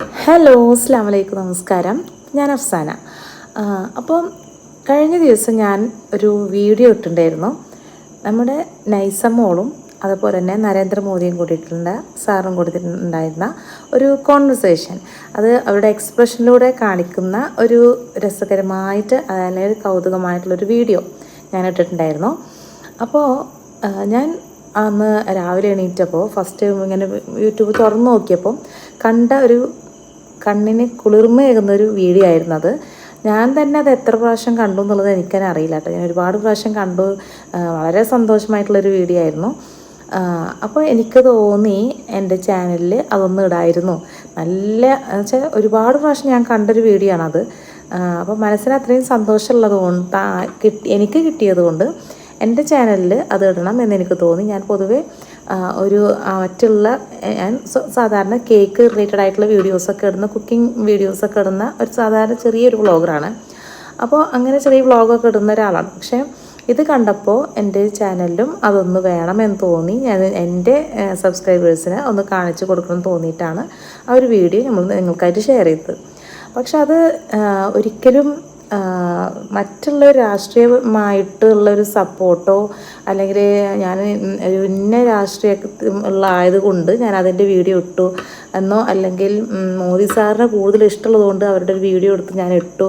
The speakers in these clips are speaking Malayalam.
ഹലോ അസ്സാം വലൈക്കും നമസ്കാരം. ഞാൻ അഫ്സാന. അപ്പം കഴിഞ്ഞ ദിവസം ഞാൻ ഒരു വീഡിയോ ഇട്ടിട്ടുണ്ടായിരുന്നു. നമ്മുടെ നൈസമോളും അതുപോലെ തന്നെ നരേന്ദ്രമോദിയും കൂടിയിട്ടുണ്ട് സാറും കൊടുത്തിട്ടുണ്ടായിരുന്ന ഒരു കോൺവെർസേഷൻ അത് അവരുടെ എക്സ്പ്രഷനിലൂടെ കാണിക്കുന്ന ഒരു രസകരമായിട്ട് അല്ലെങ്കിൽ കൗതുകമായിട്ടുള്ളൊരു വീഡിയോ ഞാൻ ഇട്ടിട്ടുണ്ടായിരുന്നു. അപ്പോൾ ഞാൻ അന്ന് രാവിലെ എണീറ്റപ്പോൾ ഫസ്റ്റ് ഇങ്ങനെ യൂട്യൂബ് തുറന്നു നോക്കിയപ്പോൾ കണ്ട ഒരു കണ്ണിന് കുളിർമയേകുന്ന ഒരു വീഡിയോ ആയിരുന്നു അത് ഞാൻ തന്നെ അത് എത്ര പ്രാവശ്യം കണ്ടു എന്നുള്ളത് എനിക്കാൻ അറിയില്ല കേട്ടോ. ഞാൻ ഒരുപാട് പ്രാവശ്യം കണ്ടു. വളരെ സന്തോഷമായിട്ടുള്ളൊരു വീഡിയോ ആയിരുന്നു. അപ്പോൾ എനിക്ക് തോന്നി എന്റെ ചാനലിൽ അതൊന്ന് ഇടായിരുന്നു. നല്ല വെച്ചാൽ ഒരുപാട് പ്രാവശ്യം ഞാൻ കണ്ടൊരു വീഡിയോ ആണത്. അപ്പോൾ മനസ്സിന് അത്രയും സന്തോഷമുള്ളത് കൊണ്ട് കിട്ടി എനിക്ക് കിട്ടിയത് കൊണ്ട് എന്റെ ചാനലിൽ അത് ഇടണം എന്ന് എനിക്ക് തോന്നി. ഞാൻ പൊതുവേ ഒരു മറ്റുള്ള സാധാരണ കേക്ക് റിലേറ്റഡ് ആയിട്ടുള്ള വീഡിയോസൊക്കെ ഇടുന്ന കുക്കിംഗ് വീഡിയോസൊക്കെ ഇടുന്ന ഒരു സാധാരണ ചെറിയൊരു വ്ളോഗറാണ് അപ്പോൾ അങ്ങനെ ചെറിയ വ്ളോഗൊക്കെ ഇടുന്ന ഒരാളാണ്. പക്ഷേ ഇത് കണ്ടപ്പോൾ എന്റെ ചാനലിലും അതൊന്ന് വേണമെന്ന് തോന്നി. ഞാൻ എന്റെ സബ്സ്ക്രൈബേഴ്സിന് ഒന്ന് കാണിച്ചു കൊടുക്കണം എന്ന് തോന്നിയിട്ടാണ് ആ ഒരു വീഡിയോ നമ്മൾ നിങ്ങൾക്കായിട്ട് ഷെയർ ചെയ്തത്. പക്ഷെ അത് ഒരിക്കലും മറ്റുള്ള രാഷ്ട്രീയമായിട്ടുള്ള ഒരു സപ്പോർട്ടോ അല്ലെങ്കിൽ ഞാൻ ഇന്ന രാഷ്ട്രീയ ഉള്ള ആയതുകൊണ്ട് ഞാൻ അതിന്റെ വീഡിയോ ഇട്ടു. എന്നോ അല്ലെങ്കിൽ മോദി സാറിന് കൂടുതൽ ഇഷ്ടമുള്ളതുകൊണ്ട് അവരുടെ ഒരു വീഡിയോ എടുത്ത് ഞാൻ ഇട്ടു.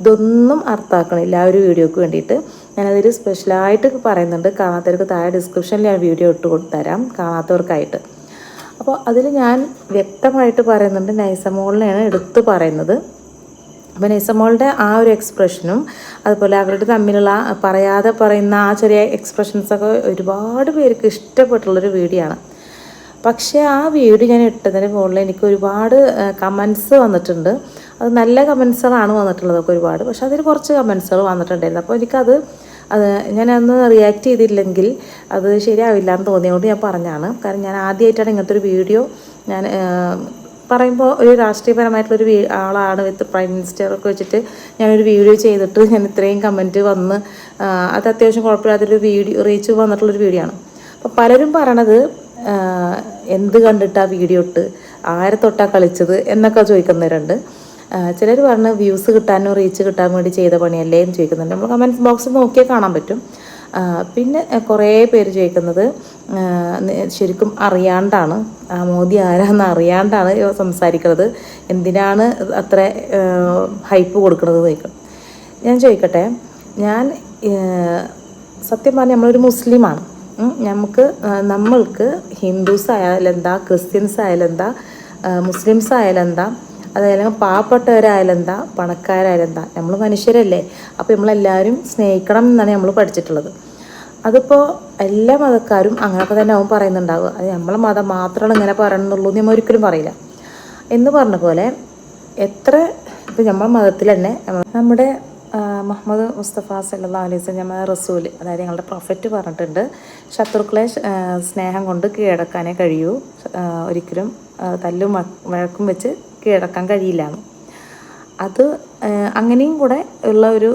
ഇതൊന്നും അർത്ഥമാക്കണില്ല ആ ഒരു വീഡിയോക്ക് വേണ്ടിയിട്ട്. ഞാനതിൽ സ്പെഷ്യലായിട്ട് പറയുന്നുണ്ട്. കാണാത്തവർക്ക് താഴെ ഡിസ്ക്രിപ്ഷനിൽ ഞാൻ വീഡിയോ ഇട്ട് കൊടുത്തരാം കാണാത്തവർക്കായിട്ട്. അപ്പോൾ അതിൽ ഞാൻ വ്യക്തമായിട്ട് പറയുന്നുണ്ട്. നൈസമോളിനെയാണ് എടുത്തു പറയുന്നത്. അപ്പോൾ നെയ്സമോളുടെ ആ ഒരു എക്സ്പ്രഷനും അതുപോലെ അവരുടെ തമ്മിലുള്ള പറയാതെ പറയുന്ന ആ ചെറിയ എക്സ്പ്രഷൻസൊക്കെ ഒരുപാട് പേർക്ക് ഇഷ്ടപ്പെട്ടുള്ളൊരു വീഡിയോ ആണ് പക്ഷേ ആ വീഡിയോ ഞാൻ ഇട്ടതിന് മുകളിൽ എനിക്ക് ഒരുപാട് കമൻസ് വന്നിട്ടുണ്ട്. അത് നല്ല കമൻസുകളാണ് വന്നിട്ടുള്ളതൊക്കെ ഒരുപാട്. പക്ഷെ അതിൽ കുറച്ച് കമൻസുകൾ വന്നിട്ടുണ്ടായിരുന്നു. അപ്പോൾ എനിക്കത് അത് ഞാനന്ന് റിയാക്ട് ചെയ്തില്ലെങ്കിൽ അത് ശരിയാവില്ല എന്ന് തോന്നിയതുകൊണ്ട് ഞാൻ പറഞ്ഞാണ് കാരണം ഞാൻ ആദ്യമായിട്ടാണ് ഇങ്ങനത്തെ ഒരു വീഡിയോ ഞാൻ പറയുമ്പോൾ ഒരു രാഷ്ട്രീയപരമായിട്ടുള്ളൊരു ആളാണ് വിത്ത് പ്രൈം മിനിസ്റ്ററൊക്കെ വെച്ചിട്ട് ഞാനൊരു വീഡിയോ ചെയ്തിട്ട് ഞാൻ ഇത്രയും കമന്റ് വന്ന് അത് അത്യാവശ്യം കുഴപ്പമില്ലാത്തൊരു വീഡിയോ റീച്ച് വന്നിട്ടുള്ളൊരു വീഡിയോ ആണ്. അപ്പോൾ പലരും പറയണത് എന്ത് കണ്ടിട്ടാ വീഡിയോ ഇട്ട്? ആരെ തൊട്ടാ കളിച്ചത്? എന്നൊക്കെ ചോദിക്കുന്നവരുണ്ട്. ചിലർ പറഞ്ഞ് വ്യൂസ് കിട്ടാനോ റീച്ച് കിട്ടാൻ വേണ്ടി ചെയ്ത പണിയല്ലേ എന്ന് ചോദിക്കുന്നുണ്ട്. നമ്മൾ കമന്റ് ബോക്സിൽ നോക്കിയാൽ കാണാൻ പറ്റും. പിന്നെ കുറേ പേര് ചോദിക്കുന്നത് ശരിക്കും അറിയാണ്ടാണ്. ആ മോദി ആരാന്ന് അറിയാണ്ടാണ് സംസാരിക്കുന്നത് എന്തിനാണ് അത്ര ഹൈപ്പ് കൊടുക്കുന്നത് ചോദിക്കും. ഞാൻ ചോദിക്കട്ടെ ഞാൻ സത്യം പറഞ്ഞാൽ നമ്മളൊരു മുസ്ലിമാണ്. നമുക്ക് നമ്മൾക്ക് ഹിന്ദുസ് ആയാലും എന്താ ക്രിസ്ത്യൻസ് ആയാലും എന്താ മുസ്ലിംസ് ആയാലും എന്താ അതായത് പാവപ്പെട്ടവരായാലും എന്താ പണക്കാരായാലും എന്താ നമ്മൾ മനുഷ്യരല്ലേ. അപ്പോൾ നമ്മളെല്ലാവരും സ്നേഹിക്കണം എന്നാണ് നമ്മൾ പഠിച്ചിട്ടുള്ളത്. അതിപ്പോൾ എല്ലാ മതക്കാരും അങ്ങനെയൊക്കെ തന്നെ അവൻ പറയുന്നുണ്ടാവുക. അത് നമ്മളെ മതം മാത്രമാണ് ഇങ്ങനെ പറയണമെന്നുള്ളൂ എന്ന് നമ്മൾ ഒരിക്കലും പറയില്ല. എന്ന് പറഞ്ഞ പോലെ എത്ര ഇപ്പം നമ്മളെ മതത്തിൽ തന്നെ നമ്മുടെ മുഹമ്മദ് മുസ്തഫ സല്ലാ അലൈസ് ഞമ്മ റസൂൽ അതായത് ഞങ്ങളുടെ പ്രൊഫറ്റ് പറഞ്ഞിട്ടുണ്ട് ശത്രുക്കളെ സ്നേഹം കൊണ്ട് കീഴടക്കാനേ കഴിയൂ. ഒരിക്കലും തല്ലും വഴക്കും വെച്ച് കീഴടക്കാൻ കഴിയില്ല അത് അങ്ങനെയും കൂടെ ഉള്ള ഒരു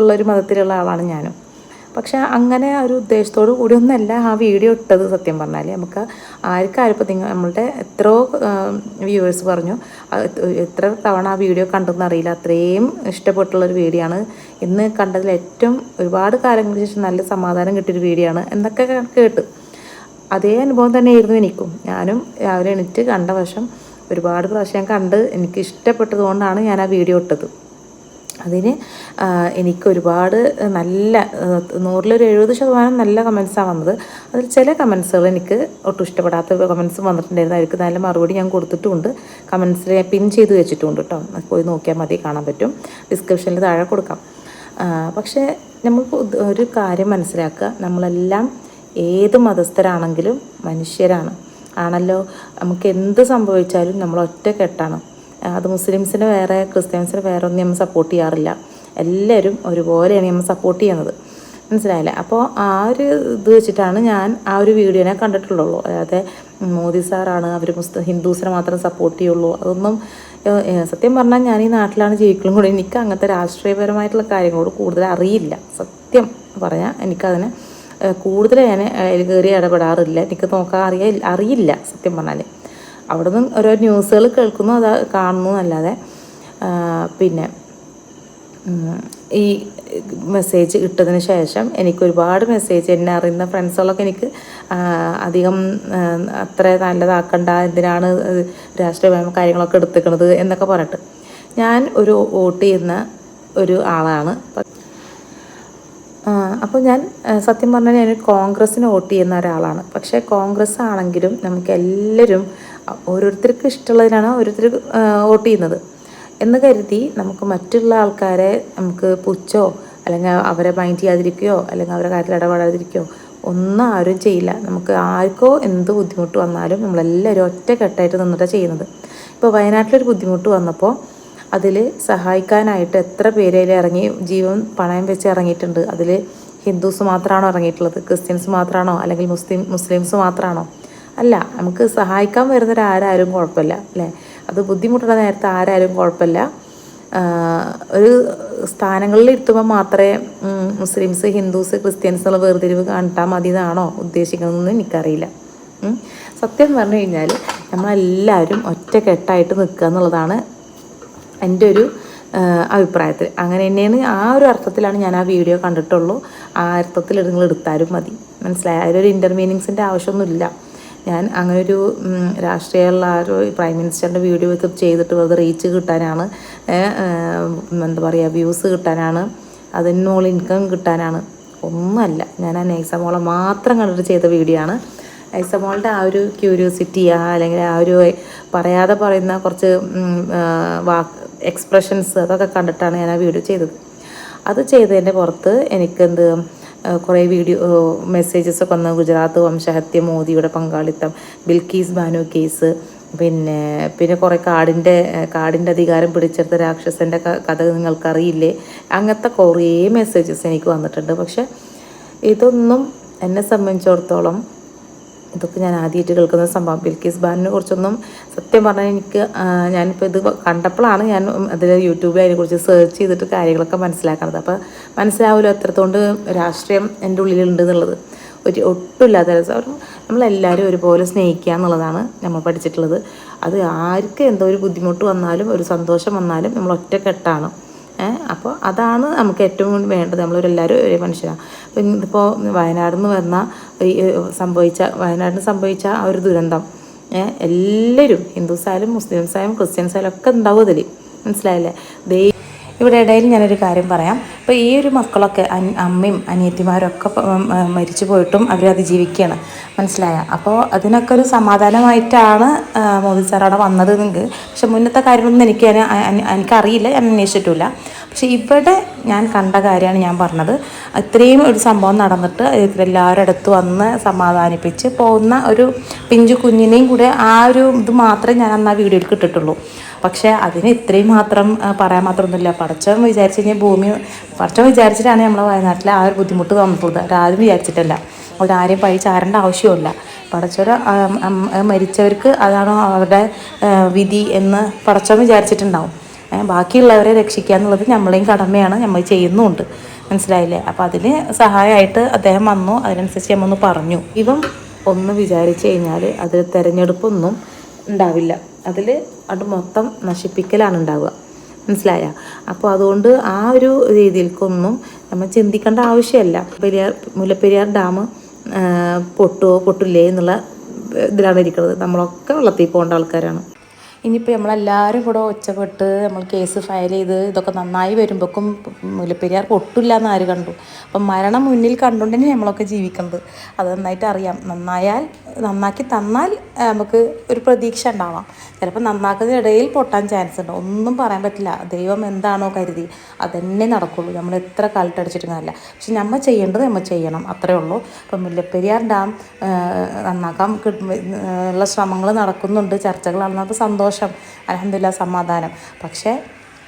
ഉള്ളൊരു മതത്തിലുള്ള ആളാണ് ഞാനും. പക്ഷെ അങ്ങനെ ഒരു ഉദ്ദേശത്തോടു കൂടി ഒന്നല്ല ആ വീഡിയോ ഇട്ടത് സത്യം പറഞ്ഞാൽ നമുക്ക് ആർക്കാരിപ്പോൾ നിങ്ങൾ നമ്മളുടെ എത്രയോ വ്യൂവേഴ്സ് പറഞ്ഞു എത്ര തവണ ആ വീഡിയോ കണ്ടെന്ന് അറിയില്ല. അത്രയും ഇഷ്ടപ്പെട്ടുള്ളൊരു വീഡിയോ ആണ് ഇന്ന് കണ്ടതിൽ ഏറ്റവും ഒരുപാട് കാലങ്ങൾക്ക് ശേഷം നല്ല സമാധാനം കിട്ടിയൊരു വീഡിയോ ആണ് എന്നൊക്കെ കേട്ടു. അതേ അനുഭവം തന്നെയായിരുന്നു എനിക്കും. ഞാനും രാവിലെ എണീറ്റ് കണ്ട വശം ഒരുപാട് പ്രാവശ്യം കണ്ട് എനിക്ക് ഇഷ്ടപ്പെട്ടതുകൊണ്ടാണ് ഞാൻ ആ വീഡിയോ ഇട്ടത്. അതിന് എനിക്ക് ഒരുപാട് നല്ല നൂറിലൊരു എഴുപത് ശതമാനം നല്ല കമൻസാണ് വന്നത്. അതിൽ ചില കമൻസുകൾ എനിക്ക് ഒട്ടും ഇഷ്ടപ്പെടാത്ത കമൻസ് വന്നിട്ടുണ്ടായിരുന്നു. അവർക്ക് നല്ല മറുപടി ഞാൻ കൊടുത്തിട്ടുമുണ്ട്. കമൻസിൽ പിൻ ചെയ്ത് വെച്ചിട്ടുണ്ട് കേട്ടോ. പോയി നോക്കിയാൽ മതി കാണാൻ പറ്റും. ഡിസ്ക്രിപ്ഷനിൽ താഴെ കൊടുക്കാം. പക്ഷേ നമുക്ക് ഒരു കാര്യം മനസ്സിലാക്കുക. നമ്മളെല്ലാം ഏത് മതസ്ഥരാണെങ്കിലും മനുഷ്യരാണ്. ആണല്ലോ? നമുക്ക് എന്ത് സംഭവിച്ചാലും നമ്മൾ ഒറ്റക്കെട്ടാണ്. അത് മുസ്ലിംസിന് വേറെ ക്രിസ്ത്യൻസിന് വേറെ ഒന്നും നമ്മൾ സപ്പോർട്ട് ചെയ്യാറില്ല. എല്ലാവരും ഒരുപോലെയാണ് നമ്മൾ സപ്പോർട്ട് ചെയ്യുന്നത്. മനസ്സിലായില്ലേ? അപ്പോൾ ആ ഒരു ഇത് വെച്ചിട്ടാണ് ഞാൻ ആ ഒരു വീഡിയോനെ കണ്ടിട്ടുള്ളൂ. അതായത് മോദി സാറാണ് അവർ മുസ്ലിം ഹിന്ദുസിനെ മാത്രം സപ്പോർട്ട് ചെയ്യുള്ളൂ. അതൊന്നും സത്യം പറഞ്ഞാൽ ഞാൻ ഈ നാട്ടിലാണ് ജീവിക്കുന്നത് കൂടെ. എനിക്ക് അങ്ങനത്തെ രാഷ്ട്രീയപരമായിട്ടുള്ള കാര്യങ്ങളോട് കൂടുതൽ അറിയില്ല. സത്യം പറഞ്ഞാൽ എനിക്കതിന് കൂടുതൽ ഞാൻ കയറി ഇടപെടാറില്ല. എനിക്ക് നോക്കാൻ അറിയ അറിയില്ല സത്യം പറഞ്ഞാൽ അവിടെ നിന്ന് ഓരോ ന്യൂസുകൾ കേൾക്കുന്നു അത് കാണുന്നു അല്ലാതെ പിന്നെ ഈ മെസ്സേജ് ഇട്ടതിന് ശേഷം എനിക്ക് ഒരുപാട് മെസ്സേജ് എന്നെ അറിയുന്ന ഫ്രണ്ട്സുകളൊക്കെ എനിക്ക് അധികം അത്ര നല്ലതാക്കണ്ട എന്തിനാണ് രാഷ്ട്രീയ കാര്യങ്ങളൊക്കെ എടുത്തിക്കണത് എന്നൊക്കെ പറഞ്ഞിട്ട്. ഞാൻ ഒരു വോട്ട് ചെയ്യുന്ന ഒരു ആളാണ്. അപ്പോൾ ഞാൻ സത്യം പറഞ്ഞാൽ ഞാൻ കോൺഗ്രസ്സിന് വോട്ട് ചെയ്യുന്ന ഒരാളാണ്. പക്ഷേ കോൺഗ്രസ് ആണെങ്കിലും നമുക്ക് എല്ലാവരും ഓരോരുത്തർക്ക് ഇഷ്ടമുള്ളതിനാണ് ഓരോരുത്തർ വോട്ട് ചെയ്യുന്നത്. എന്ന് കരുതി നമുക്ക് മറ്റുള്ള ആൾക്കാരെ നമുക്ക് പുച്ഛോ അല്ലെങ്കിൽ അവരെ മൈൻഡ് ചെയ്യാതിരിക്കുകയോ അല്ലെങ്കിൽ അവരെ കാര്യത്തിൽ ഇടപെടാതിരിക്കുകയോ ഒന്നും ആരും ചെയ്യില്ല. നമുക്ക് ആർക്കോ എന്ത് ബുദ്ധിമുട്ട് വന്നാലും നമ്മളെല്ലാവരും ഒറ്റക്കെട്ടായിട്ട് നിന്നിട്ടാണ് ചെയ്യുന്നത്. ഇപ്പോൾ വയനാട്ടിലൊരു ബുദ്ധിമുട്ട് വന്നപ്പോൾ അതിൽ സഹായിക്കാനായിട്ട് എത്ര പേര് ഇറങ്ങി ജീവൻ പണയം വെച്ച് ഇറങ്ങിയിട്ടുണ്ട്. അതിൽ ഹിന്ദുസ് മാത്രമാണോ ഇറങ്ങിയിട്ടുള്ളത്? ക്രിസ്ത്യൻസ് മാത്രമാണോ അല്ലെങ്കിൽ മുസ്ലിം മുസ്ലിംസ് മാത്രമാണോ അല്ല നമുക്ക് സഹായിക്കാൻ വരുന്നവരാരും കുഴപ്പമില്ല അല്ലേ? അത് ബുദ്ധിമുട്ടുള്ള നേരത്തെ ആരാരും കുഴപ്പമില്ല. ഒരു സ്ഥാനങ്ങളിൽ ഇരുത്തുമ്പോൾ മാത്രമേ മുസ്ലിംസ് ഹിന്ദുസ് ക്രിസ്ത്യൻസ് എന്നുള്ള വേർതിരിവ് കണ്ടാൽ മതി എന്നാണോ ഉദ്ദേശിക്കുന്നതെന്ന് എനിക്കറിയില്ല. സത്യം പറഞ്ഞു കഴിഞ്ഞാൽ നമ്മളെല്ലാവരും ഒറ്റക്കെട്ടായിട്ട് നിൽക്കുക എന്നുള്ളതാണ് എന്റെ ഒരു അഭിപ്രായത്തിൽ. അങ്ങനെ തന്നെയാണ് ആ ഒരു അർത്ഥത്തിലാണ് ഞാൻ ആ വീഡിയോ കണ്ടിട്ടുള്ളൂ. ആ അർത്ഥത്തിൽ നിങ്ങൾ എടുത്താലും മതി. മനസ്സിലായി? അതിലൊരു ഇന്റർമീനിങ്സിന്റെ ആവശ്യമൊന്നുമില്ല. ഞാൻ അങ്ങനെ ഒരു രാഷ്ട്രീയമുള്ള ആ ഒരു പ്രൈം മിനിസ്റ്ററിന്റെ വീഡിയോ ഒക്കെ ചെയ്തിട്ട് വെറുതെ റീച്ച് കിട്ടാനാണ് എന്താ പറയുക വ്യൂസ് കിട്ടാനാണ് അതിനുള്ള ഇൻകം കിട്ടാനാണ്. ഒന്നുമല്ല. ഞാൻ ആ നൈസമോളെ മാത്രം കണ്ടിട്ട് ചെയ്ത വീഡിയോ ആണ്. ഐസമോളുടെ ആ ഒരു ക്യൂരിയോസിറ്റി ആ അല്ലെങ്കിൽ ആ ഒരു പറയാതെ പറയുന്ന കുറച്ച് വാക്ക് എക്സ്പ്രഷൻസ് അതൊക്കെ കണ്ടിട്ടാണ് ഞാൻ ആ വീഡിയോ ചെയ്തത്. അത് ചെയ്തതിന്റെ പുറത്ത് എനിക്കെന്ത് കുറേ വീഡിയോ മെസ്സേജസ് ഒക്കെ വന്നു ഗുജറാത്ത് വംശഹത്യ മോദിയുടെ പങ്കാളിത്തം ബിൽക്കീസ് ബാനു കേസ് പിന്നെ പിന്നെ കുറേ കാടിന്റെ കാടിന്റെ അധികാരം പിടിച്ചെടുത്ത രാക്ഷസന്റെ കഥ നിങ്ങൾക്കറിയില്ലേ? അങ്ങനത്തെ കുറേ മെസ്സേജസ് എനിക്ക് വന്നിട്ടുണ്ട്. പക്ഷെ ഇതൊന്നും എന്നെ സംബന്ധിച്ചിടത്തോളം ഇതൊക്കെ ഞാൻ ആദ്യമായിട്ട് കേൾക്കുന്ന സംഭവം. ബിൽക്കീസ് ബാനിനെ കുറിച്ചൊന്നും സത്യം പറഞ്ഞാൽ എനിക്ക് ഞാനിപ്പോൾ ഇത് കണ്ടപ്പോഴാണ് ഞാൻ അതിൽ യൂട്യൂബിൽ അതിനെക്കുറിച്ച് സെർച്ച് ചെയ്തിട്ട് കാര്യങ്ങളൊക്കെ മനസ്സിലാക്കുന്നത്. അപ്പോൾ മനസ്സിലാവുമല്ലോ എത്രത്തോണ്ട് രാഷ്ട്രീയം എന്റെ ഉള്ളിലുണ്ട് എന്നുള്ളത്. ഒരു ഒട്ടുമില്ലാത്ത രസം നമ്മളെല്ലാവരും ഒരുപോലെ സ്നേഹിക്കുക എന്നുള്ളതാണ് നമ്മൾ പഠിച്ചിട്ടുള്ളത്. അത് ആർക്ക് എന്തോ ഒരു ബുദ്ധിമുട്ട് വന്നാലും ഒരു സന്തോഷം വന്നാലും നമ്മൾ ഒറ്റക്കെട്ടാണ്. അപ്പോൾ അതാണ് നമുക്ക് ഏറ്റവും വേണ്ടത്. നമ്മളൊരെല്ലാവരും ഒരേ മനുഷ്യരാണ് അപ്പം ഇതിപ്പോൾ വയനാട് നിന്ന് വന്ന സംഭവിച്ച വയനാടിന് സംഭവിച്ച ആ ഒരു ദുരന്തം എല്ലാവരും ഹിന്ദുസായാലും മുസ്ലിംസായാലും ക്രിസ്ത്യൻസായാലും ഒക്കെ ഉണ്ടാവും അതിൽ മനസ്സിലായില്ലേ? ദൈ ഇവിടെ ഇടയിൽ ഞാനൊരു കാര്യം പറയാം. ഇപ്പോൾ ഈ ഒരു മക്കളൊക്കെ അമ്മയും അനിയത്തിമാരൊക്കെ മരിച്ചു പോയിട്ടും അവർ അതിജീവിക്കുകയാണ് മനസ്സിലായ? അപ്പോൾ അതിനൊക്കെ ഒരു സമാധാനമായിട്ടാണ് മോദി സാർ അവിടെ വന്നത് എന്നെങ്കിൽ പക്ഷെ മുന്നത്തെ കാര്യങ്ങളൊന്നും എനിക്ക് എനിക്കറിയില്ല. ഞാൻ അന്വേഷിച്ചിട്ടില്ല പക്ഷെ ഇവിടെ ഞാൻ കണ്ട കാര്യമാണ് ഞാൻ പറഞ്ഞത്. ഇത്രയും ഒരു സംഭവം നടന്നിട്ട് എല്ലാവരുടെ അടുത്ത് വന്ന് സമാധാനിപ്പിച്ച് പോകുന്ന ഒരു പിഞ്ചു കുഞ്ഞിനെയും കൂടെ ആ ഒരു ഇത് മാത്രമേ ഞാൻ അന്ന് ആ വീഡിയോയിൽ കിട്ടിട്ടുള്ളൂ പക്ഷേ അതിന് ഇത്രയും മാത്രം പറയാൻ മാത്രമൊന്നുമില്ല. പടച്ചവൻ വിചാരിച്ചു കഴിഞ്ഞാൽ ഭൂമി പടച്ചവൻ വിചാരിച്ചിട്ടാണ് നമ്മളെ വയനാട്ടിൽ ആ ഒരു ബുദ്ധിമുട്ട് തന്നിട്ടുള്ളത് അവരാരും വിചാരിച്ചിട്ടല്ല. അവരാരെയും പഴി ചാരേണ്ട ആവശ്യമില്ല പടച്ചവർ മരിച്ചവർക്ക് അതാണ് അവരുടെ വിധി എന്ന് പടച്ചവൻ വിചാരിച്ചിട്ടുണ്ടാവും. ബാക്കിയുള്ളവരെ രക്ഷിക്കുക എന്നുള്ളത് നമ്മളെയും കടമയാണ് നമ്മൾ ചെയ്യുന്നുമുണ്ട് മനസ്സിലായില്ലേ? അപ്പോൾ അതിന് സഹായമായിട്ട് അദ്ദേഹം വന്നു അതിനനുസരിച്ച് നമ്മൊന്ന് പറഞ്ഞു. ഇവൻ ഒന്ന് വിചാരിച്ചു കഴിഞ്ഞാൽ അതിൽ തിരഞ്ഞെടുപ്പൊന്നും ഉണ്ടാവില്ല. അതിൽ അത് മൊത്തം നശിപ്പിക്കലാണ് ഉണ്ടാവുക. മനസ്സിലായ? അപ്പോൾ അതുകൊണ്ട് ആ ഒരു രീതിയിൽക്കൊന്നും നമ്മൾ ചിന്തിക്കേണ്ട ആവശ്യമല്ല. പെരിയാർ മുല്ലപ്പെരിയാർ ഡാം പൊട്ടുമോ പൊട്ടില്ലേ എന്നുള്ള ഇതിലാണ് ഇരിക്കുന്നത്. നമ്മളൊക്കെ വെള്ളത്തിൽ പോകേണ്ട ആൾക്കാരാണ്. ഇനിയിപ്പോൾ നമ്മളെല്ലാവരും കൂടെ ഒച്ചപ്പെട്ട് നമ്മൾ കേസ് ഫയൽ ചെയ്ത് ഇതൊക്കെ നന്നായി വരുമ്പോഴേക്കും മുല്ലപ്പെരിയാർ പൊട്ടില്ല എന്ന് ആര് കണ്ടു? അപ്പം മരണം മുന്നിൽ കണ്ടുകൊണ്ട് നമ്മളൊക്കെ ജീവിക്കുന്നത്. അത് നന്നായിട്ട് അറിയാം. നന്നായാൽ നന്നാക്കി തന്നാൽ നമുക്ക് ഒരു പ്രതീക്ഷ ഉണ്ടാവാം. ചിലപ്പോൾ നന്നാക്കുന്നതിനിടയിൽ പൊട്ടാൻ ചാൻസ് ഉണ്ട്. ഒന്നും പറയാൻ പറ്റില്ല. ദൈവം എന്താണോ കരുതി അതന്നെ നടക്കുള്ളൂ. നമ്മൾ എത്ര കാലിട്ടടിച്ചിട്ടും കാര്യമില്ല. പക്ഷെ നമ്മൾ ചെയ്യേണ്ടത് നമ്മൾ ചെയ്യണം. അത്രേ ഉള്ളൂ. അപ്പം മുല്ലപ്പെരിയാർ ഡാം നന്നാക്കാൻ ഉള്ള ശ്രമങ്ങൾ നടക്കുന്നുണ്ട്. ചർച്ചകൾ നടന്നപ്പോൾ സന്തോഷം അലഹമില്ല സമാധാനം. പക്ഷേ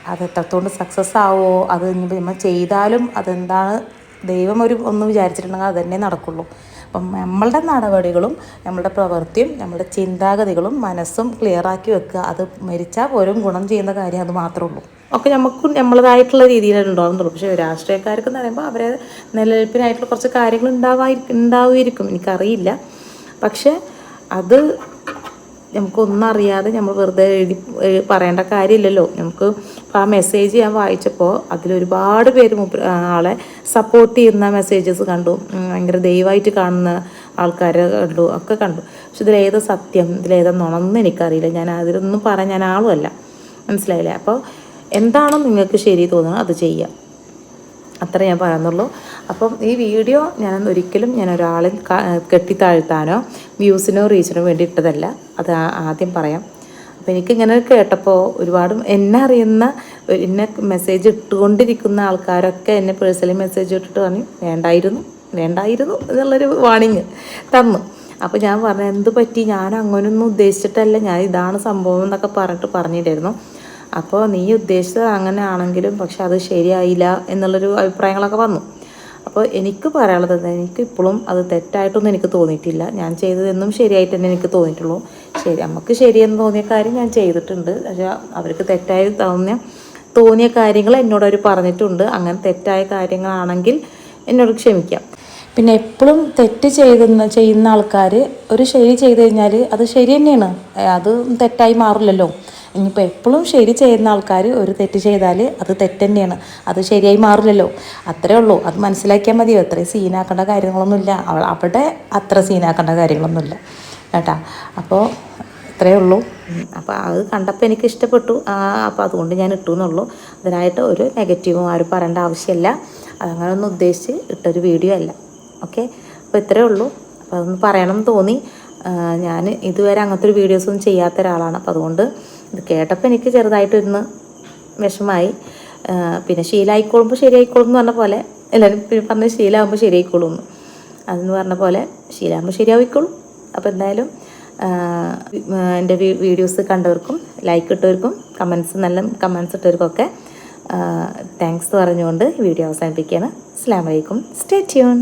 അത് എത്രത്തോണ്ട് സക്സസ് ആവുമോ അത് നമ്മൾ ചെയ്താലും അതെന്താണ്? ദൈവം ഒരു ഒന്ന് വിചാരിച്ചിട്ടുണ്ടെങ്കിൽ അത് തന്നെ നടക്കുള്ളൂ. അപ്പം നമ്മളുടെ നടപടികളും നമ്മളുടെ പ്രവൃത്തിയും നമ്മുടെ ചിന്താഗതികളും മനസ്സും ക്ലിയറാക്കി വെക്കുക. അത് മരിച്ചാൽ പോലും ഗുണം ചെയ്യുന്ന കാര്യം അത് മാത്രമേ ഉള്ളൂ. ഒക്കെ നമുക്ക് നമ്മളതായിട്ടുള്ള രീതിയിലാണ് ഉണ്ടാകുന്നുള്ളൂ പക്ഷേ രാഷ്ട്രീയക്കാർക്ക് എന്ന് പറയുമ്പോൾ അവരെ നിലനിൽപ്പിനായിട്ടുള്ള കുറച്ച് കാര്യങ്ങൾ ഉണ്ടാവായി ഉണ്ടാവുമായിരിക്കും. എനിക്കറിയില്ല. പക്ഷേ അത് നമുക്കൊന്നും അറിയാതെ നമ്മൾ വെറുതെ എഴുതി പറയേണ്ട കാര്യമില്ലല്ലോ. നമുക്ക് ആ മെസ്സേജ് ഞാൻ വായിച്ചപ്പോൾ അതിലൊരുപാട് പേര് ആളെ സപ്പോർട്ട് ചെയ്യുന്ന മെസ്സേജസ് കണ്ടു. ഭയങ്കര ദയവായിട്ട് കാണുന്ന ആൾക്കാരെ കണ്ടു ഒക്കെ കണ്ടു. പക്ഷെ ഇതിലേതാ സത്യം? ഇതിലേതാ നുണന്ന് എനിക്കറിയില്ല. ഞാൻ അതിലൊന്നും പറയാൻ ഞാൻ ആളുമല്ല. മനസ്സിലായില്ലേ? അപ്പോൾ എന്താണോ നിങ്ങൾക്ക് ശരി തോന്നുന്നത് അത് ചെയ്യാം. അത്ര ഞാൻ പറയുന്നുള്ളൂ അപ്പം ഈ വീഡിയോ ഞാൻ ഒരിക്കലും ഞാൻ കെട്ടി കെട്ടിത്താഴ്ത്താനോ വ്യൂസിനോ റീച്ചിനോ വേണ്ടി ഇട്ടതല്ല അത് ആദ്യം പറയാം. അപ്പം എനിക്കിങ്ങനെ കേട്ടപ്പോൾ ഒരുപാട് എന്നെ അറിയുന്ന എന്നെ മെസ്സേജ് ഇട്ടുകൊണ്ടിരിക്കുന്ന ആൾക്കാരൊക്കെ എന്നെ പേഴ്സണലി മെസ്സേജ് ഇട്ടിട്ട് പറഞ്ഞു വേണ്ടായിരുന്നു വേണ്ടായിരുന്നു എന്നുള്ളൊരു വാണിങ് തന്നു. അപ്പോൾ ഞാൻ പറഞ്ഞു എന്ത് പറ്റി? ഞാൻ അങ്ങനെയൊന്നും ഉദ്ദേശിച്ചിട്ടല്ല. ഞാൻ ഇതാണ് സംഭവം എന്നൊക്കെ പറഞ്ഞിട്ട് പറഞ്ഞിട്ടായിരുന്നു അപ്പോൾ നീ ഉദ്ദേശിച്ചത് അങ്ങനെ ആണെങ്കിലും പക്ഷെ അത് ശരിയായില്ല എന്നുള്ളൊരു അഭിപ്രായങ്ങളൊക്കെ വന്നു. അപ്പോൾ എനിക്ക് പറയാനുള്ളത് എനിക്ക് ഇപ്പോഴും അത് തെറ്റായിട്ടൊന്നും എനിക്ക് തോന്നിയിട്ടില്ല. ഞാൻ ചെയ്തതെന്നും ശരിയായിട്ട് തന്നെ എനിക്ക് തോന്നിയിട്ടുള്ളൂ. ശരി നമുക്ക് ശരിയെന്ന് തോന്നിയ കാര്യം ഞാൻ ചെയ്തിട്ടുണ്ട്. പക്ഷേ അവർക്ക് തെറ്റായി തോന്നിയ തോന്നിയ കാര്യങ്ങൾ എന്നോട് അവർ പറഞ്ഞിട്ടുണ്ട്. അങ്ങനെ തെറ്റായ കാര്യങ്ങളാണെങ്കിൽ എന്നോട് ക്ഷമിക്കാം. പിന്നെ എപ്പോഴും തെറ്റ് ചെയ്തെന്ന് ചെയ്യുന്ന ആൾക്കാർ ഒരു ശരി ചെയ്ത് കഴിഞ്ഞാൽ അത് ശരി തന്നെയാണ്. അത് തെറ്റായി മാറില്ലല്ലോ. ഇനിയിപ്പോൾ എപ്പോഴും ശരി ചെയ്യുന്ന ആൾക്കാർ ഒരു തെറ്റ് ചെയ്താൽ അത് തെറ്റ് തന്നെയാണ്. അത് ശരിയായി മാറില്ലല്ലോ. അത്രേ ഉള്ളൂ. അത് മനസ്സിലാക്കിയാൽ മതിയോ? അത്രയും സീനാക്കേണ്ട കാര്യങ്ങളൊന്നുമില്ല. അവ- അവിടെ അത്ര സീനാക്കേണ്ട കാര്യങ്ങളൊന്നുമില്ല. കേട്ടാ? അപ്പോൾ ഇത്രയേ ഉള്ളൂ. അപ്പോൾ അത് കണ്ടപ്പോൾ എനിക്ക് ഇഷ്ടപ്പെട്ടു. അപ്പോൾ അതുകൊണ്ട് ഞാൻ ഇട്ടു എന്നുള്ളൂ. അതിനായിട്ട് ഒരു നെഗറ്റീവും ആരും പറയേണ്ട ആവശ്യമില്ല. അതങ്ങനെ ഒന്നും ഉദ്ദേശിച്ച് ഇട്ടൊരു വീഡിയോ അല്ല. ഓക്കെ? അപ്പോൾ ഇത്രയേ ഉള്ളൂ. അപ്പോൾ അതൊന്ന് പറയണം തോന്നി. ഞാൻ ഇതുവരെ അങ്ങനത്തെ ഒരു വീഡിയോസൊന്നും ചെയ്യാത്ത ഒരാളാണ്. അപ്പോൾ അതുകൊണ്ട് ഇത് കേട്ടപ്പോൾ എനിക്ക് ചെറുതായിട്ടിരുന്ന് വിഷമായി പിന്നെ ശീലമായിക്കോളുമ്പോൾ ശരിയായിക്കോളും എന്ന് പറഞ്ഞ പോലെ എല്ലാവരും പിന്നെ പറഞ്ഞ് ശീലമാകുമ്പോൾ ശരിയായിക്കോളും എന്ന്. അതെന്ന് പറഞ്ഞ പോലെ ശീലമാകുമ്പോൾ ശരിയാവിക്കോളും അപ്പോൾ എന്തായാലും എന്റെ വീഡിയോസ് കണ്ടവർക്കും ലൈക്ക് ഇട്ടവർക്കും കമൻസ് നല്ല കമൻസ് ഇട്ടവർക്കൊക്കെ താങ്ക്സ് പറഞ്ഞുകൊണ്ട് വീഡിയോ അവസാനിപ്പിക്കുകയാണ്. അസ്സാം വലൈക്കും സ്റ്റേ ട്യൂൺ